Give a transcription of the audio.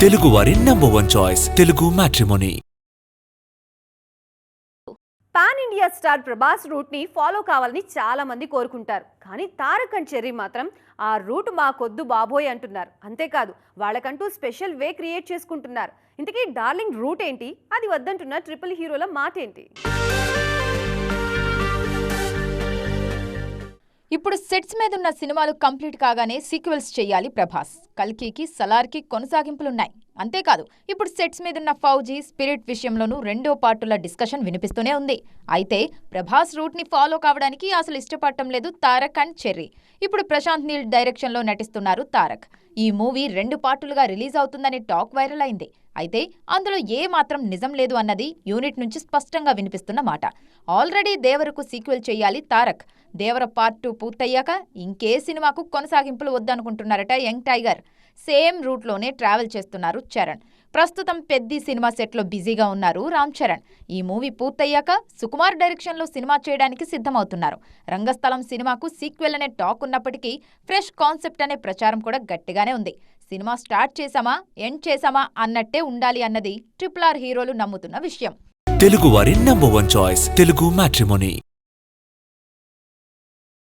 తెలుగువారి number one choice Telugu matrimony pan India star Prabhas రూట్ని follow కావాలని చాలా మంది కోరుకుంటారు. కానీ తారక్ అండ్ చెర్రీ మాత్రం ఆ రూట్ మాకొద్దు బాబోయ్ అంటున్నారు. అంతేకాదు వాళ్ళకంటూ స్పెషల్ వే క్రియేట్ చేసుకుంటున్నారు. ఇంతకీ డార్లింగ్ రూట్ ఏంటి? అది వద్దంటున్న ట్రిపుల్ హీరోల మాట ఏంటి ఇప్పుడు సెట్స్ మీద ఉన్న సినిమాలు కంప్లీట్ కాగానే సీక్వెల్స్ చేయాలి ప్రభాస్. కల్కీకి సలార్కి కొనసాగింపులున్నాయి. అంతేకాదు ఇప్పుడు సెట్స్ మీదున్న ఫౌజీ స్పిరిట్ విషయంలోనూ రెండో పార్టుల డిస్కషన్ వినిపిస్తూనే ఉంది. అయితే ప్రభాస్ రూట్ని ఫాలో కావడానికి అసలు ఇష్టపడటం లేదు తారక్ అండ్ చెర్రీ. ఇప్పుడు ప్రశాంత్ నీల్ డైరెక్షన్లో నటిస్తున్నారు తారక్. ఈ మూవీ రెండు పార్టులుగా రిలీజ్ అవుతుందని టాక్ వైరల్ అయింది. అయితే అందులో ఏ మాత్రం నిజం లేదు అన్నది యూనిట్ నుంచి స్పష్టంగా వినిపిస్తున్న మాట. ఆల్రెడీ దేవరకు సీక్వెల్ చేయాలి తారక్. దేవర పార్ట్ టూ పూర్తయ్యాక ఇంకే సినిమాకు కొనసాగింపులు వద్దనుకుంటున్నారట యంగ్ టైగర్. సేమ్ రూట్లోనే ట్రావెల్ చేస్తున్నారు చరణ్. ప్రస్తుతం పెద్ది సినిమా సెట్లో బిజీగా ఉన్నారు రామ్ చరణ్. ఈ మూవీ పూర్తయ్యాక సుకుమార్ డైరెక్షన్లో సినిమా చేయడానికి సిద్ధమవుతున్నారు. రంగస్థలం సినిమాకు సీక్వెల్ అనే టాక్ ఉన్నప్పటికీ ఫ్రెష్ కాన్సెప్ట్ అనే ప్రచారం కూడా గట్టిగానే ఉంది. సినిమా స్టార్ట్ చేశామా ఎండ్ చేశామా అన్నట్టే ఉండాలి అన్నది ట్రిపుల్ ఆర్ హీరోలు నమ్ముతున్న విషయం. తెలుగువారి number one choice Telugu matrimony.